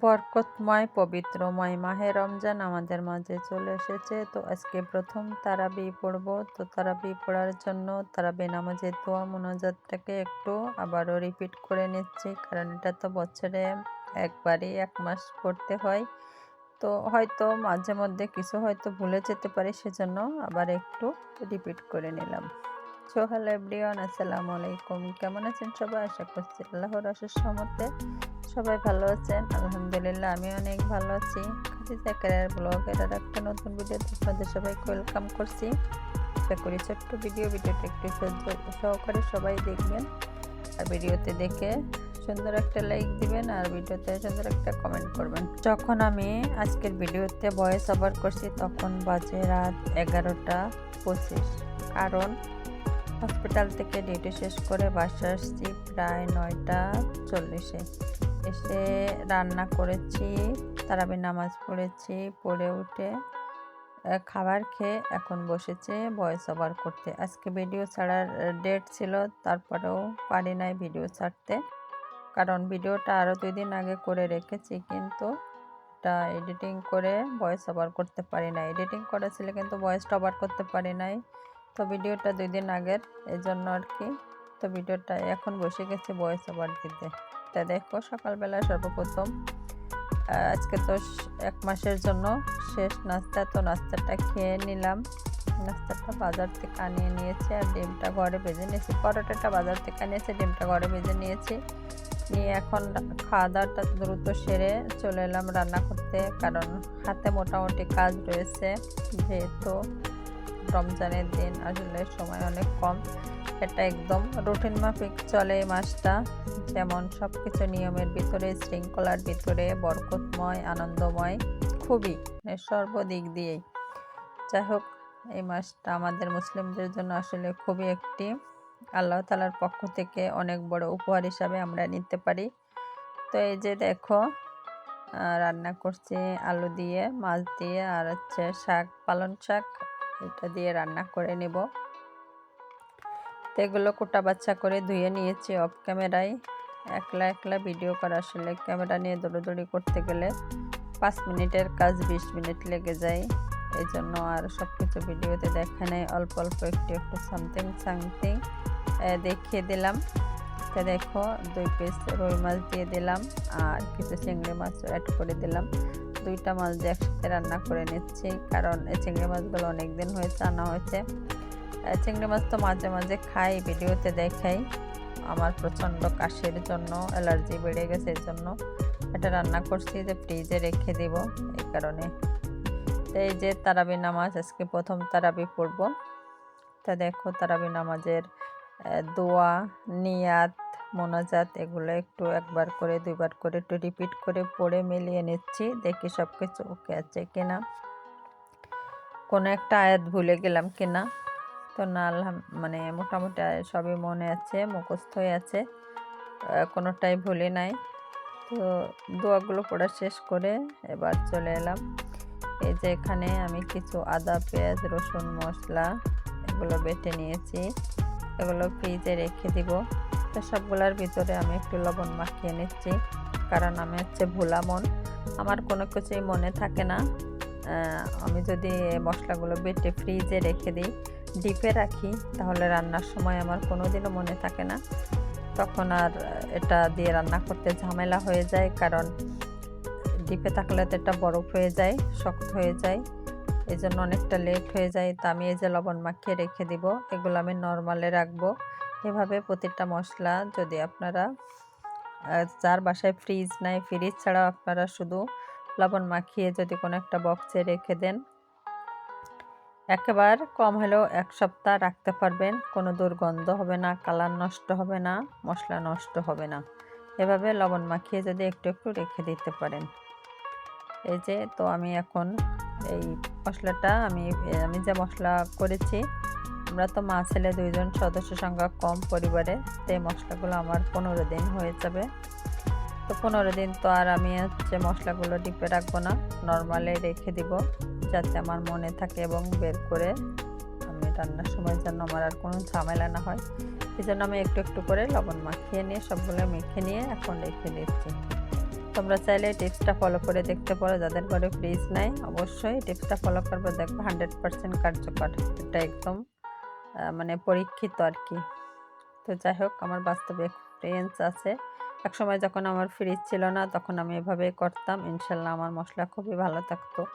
বরকতময়, পবিত্রময় মাহে রমজান আমাদের মাঝে চলে এসেছে। তো আজকে প্রথম তারাবি পড়ব। তো তারাবি পড়ার জন্য তারাবি নামাজের দোয়া মোনাজাতটাকে একটু আবারও রিপিট করে নিচ্ছি, কারণ এটা তো বছরে একবারই এক মাস পড়তে হয়। তো হয়তো মাঝে মধ্যে কিছু হয়তো ভুলে যেতে পারি, সেজন্য আবার একটু রিপিট করে নিলাম। সো হ্যালো এভরিওয়ান আসসালামু আলাইকুম। কেমন আছেন সবাই? আশা করছি আল্লাহর অশেষ সহমতে সবাই ভালো আছেন? আলহামদুলিল্লাহ আমি অনেক ভালো আছি। খাদিজা ক্যারিয়ার ব্লগের আর একটা নতুন ভিডিওতে আপনাদের সবাইকে ওয়েলকাম করছি। আশা করি ছোট্ট ভিডিও ভিডিওটা একটু সহকারে সবাই দেখবেন। আর ভিডিওতে দেখে সুন্দর একটা লাইক দিবেন আর ভিডিওতে সুন্দর একটা কমেন্ট করবেন। যখন আমি আজকের ভিডিওতে ভয়েস ওভার করছি, তখন বাজে রাত এগারোটা পঁচিশ। কারণ হসপিটাল থেকে ডিউটি শেষ করে বাসা আসছি প্রায় নয়টা চল্লিশে। এসে রান্না করেছি তারাবি নামাজ পড়েছি, পড়ে উঠে খাবার খেয়ে এখন বসেছে ভয়েস ওভার করতে। আজকে ভিডিও ছাড়ার ডেট ছিল, তারপরেও পারি নাই ভিডিও ছাড়তে। কারণ ভিডিওটা আরও দুই দিন আগে করে রেখেছি, কিন্তু এটা এডিটিং করে ভয়েস ওভার করতে পারি নাই। এডিটিং করেছিল কিন্তু ভয়েসটা ওভার করতে পারি নাই। তো ভিডিওটা দুই দিন আগের এই জন্য আর কি। তো ভিডিওটা এখন বসে গেছে ভয়েস ওভার দিতে। তা দেখো সকালবেলা সর্বপ্রথম আজকে তো এক মাসের জন্য শেষ নাস্তা, তো নাস্তাটা খেয়ে নিলাম। নাস্তাটা বাজার থেকে আনিয়ে নিয়েছি আর ডিমটা ঘরে ভেজে নিয়েছি। পরোটাটা বাজার থেকে আনিয়েছি ডিমটা ঘরে ভেজে নিয়েছি। নিয়ে এখন খাওয়া দাওয়াটা দ্রুত সেরে চলে এলাম রান্না করতে, কারণ হাতে মোটামুটি কাজ রয়েছে। যেহেতু রমজানের দিন আসলে সময় অনেক কম। এটা একদম রুটিন মাফিক চলে এই মাসটা। যেমন সব কিছু নিয়মের ভিতরে, শৃঙ্খলার ভিতরে, বরকতময়, আনন্দময়, খুবই মানে সর্বদিক দিয়েই। যাই হোক, এই মাসটা আমাদের মুসলিমদের জন্য আসলে খুবই একটি আল্লাহ তালার পক্ষ থেকে অনেক বড় উপহার হিসাবে আমরা নিতে পারি। তো এই যে দেখো রান্না করছি আলু দিয়ে, মাছ দিয়ে, আর হচ্ছে শাক পালন শাক, এটা দিয়ে রান্না করে নেব। তো এগুলো কোটা বাচ্চা করে ধুয়ে নিয়েছি অফ ক্যামেরায় একলা একলা ভিডিও করা আসলে ক্যামেরা নিয়ে দৌড়োদৌড়ি করতে গেলে পাঁচ মিনিটের কাজ বিশ মিনিট লেগে যায়। এই জন্য আর সব কিছু ভিডিওতে দেখা নেই, অল্প অল্প একটু একটু সামথিং সামথিং দেখিয়ে দিলাম। তো দেখো, দুই পিস রুই মাছ দিয়ে দিলাম আর কিছু চিংড়ি মাছ অ্যাড করে দিলাম। দুইটা মাছ দিয়ে একসাথে রান্না করে নিচ্ছি, কারণ এই চিংড়ি মাছগুলো অনেক দিন হয়েছে, আনা হয়েছে। চিংড়ি মাছ তো মাঝে মাঝে খাই, ভিডিওতে দেখাই। আমার প্রচণ্ড কাশির জন্য, অ্যালার্জি বেড়ে গেছে এর জন্য এটা রান্না করছি যে ফ্রিজে রেখে দিব, এই কারণে। এই যে তারাবি নামাজ, আজকে প্রথম তারাবি পড়ব। তা দেখো, তারাবি নামাজের দোয়া, নিয়াত, মোনাজাত, এগুলো একটু একবার করে, দুইবার করে একটু রিপিট করে পড়ে মিলিয়ে নিচ্ছি, দেখি সব কিছু ওকে আছে কিনা। কোনো একটা আয়াত ভুলে গেলাম কিনা। তো না মানে মোটামুটি সবই মনে আছে, মুখস্থ হয়ে আছে। কোনোটাই ভুলে নাই। তো দোয়াগুলো পড়া শেষ করে এবার চলে এলাম। এই যে এখানে আমি কিছু আদা, পেঁয়াজ, রসুন, মশলা এগুলো বেটে নিয়েছি। এগুলো ফ্রিজে রেখে দিব। তো সবগুলোর ভিতরে আমি একটু লবণ মাখিয়ে নিচ্ছি। কারণ আমি হচ্ছে ভোলা মন। আমার কোনো কিছুই মনে থাকে না। আমি যদি মশলাগুলো বেটে ফ্রিজে রেখে দিই, ডিপে রাখি, তাহলে রান্নার সময় আমার কোনো দিনও মনে থাকে না। তখন আর এটা দিয়ে রান্না করতে ঝামেলা হয়ে যায়, কারণ ডিপে থাকলে তো এটা বরফ হয়ে যায়, শক্ত হয়ে যায়। এই জন্য অনেকটা লেট হয়ে যায়, তা আমি এই যে লবণ মাখিয়ে রেখে দিব, এগুলো আমি নর্মালে রাখব। এভাবে প্রতিটা মশলা যদি আপনারা যার বাসায় ফ্রিজ নাই, ফ্রিজ ছাড়াও আপনারা শুধু লবণ মাখিয়ে যদি কোনো একটা বক্সে রেখে দেন। একেবার কম হলেও এক সপ্তাহ রাখতে পারবেন। কোনো দুর্গন্ধ হবে না, কালার নষ্ট হবে না, মশলা নষ্ট হবে না। এভাবে লবণ মাখিয়ে যদি একটু একটু রেখে দিতে পারেন। এই যে, তো আমি এখন এই মশলাটা আমি আমি যে মশলা করেছি, আমরা তো মা ছেলে দুইজন সদস্য সংখ্যা কম পরিবারে, সেই মশলাগুলো আমার পনেরো দিন হয়ে যাবে। তো পনেরো দিন তো আর আমি হচ্ছে মশলাগুলো ডিপে রাখব না, নর্মালে রেখে দিব যাতে আমার মনে থাকে এবং বের করে আমি রান্নার সময় যেন আমার আর কোনো ঝামেলা না হয়। এই জন্য আমি একটু একটু করে লবণ মাখিয়ে নিয়ে সবগুলো মেখে নিয়ে এখন রেখে দিচ্ছি। তোমরা চাইলে টিপসটা ফলো করে দেখতে পারো, যাদের ঘরে ফ্রিজ নাই অবশ্যই টিপসটা ফলো করবে। দেখবে হান্ড্রেড পার্সেন্ট কার্যকর, এটা একদম মানে পরীক্ষিত আর কি। তো যাই হোক, আমার বাস্তবে এক্সপিরিয়েন্স আছে। এক সময় যখন আমার ফ্রিজ ছিল না, তখন আমি এভাবে করতাম। ইনশাল্লাহ আমার মশলা খুবই ভালো থাকতো।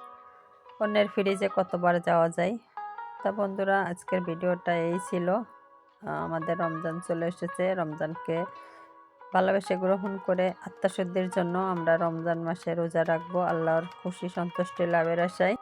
অন্যের ফ্রিজে কতবার যাওয়া যায়? তা বন্ধুরা, আজকের ভিডিওটা এই ছিল। আমাদের রমজান চলে এসেছে। রমজানকে ভালোবেসে গ্রহণ করে আত্মশুদ্ধির জন্য আমরা রমজান মাসে রোজা রাখব। আল্লাহর খুশি সন্তুষ্টি লাভের আশায়।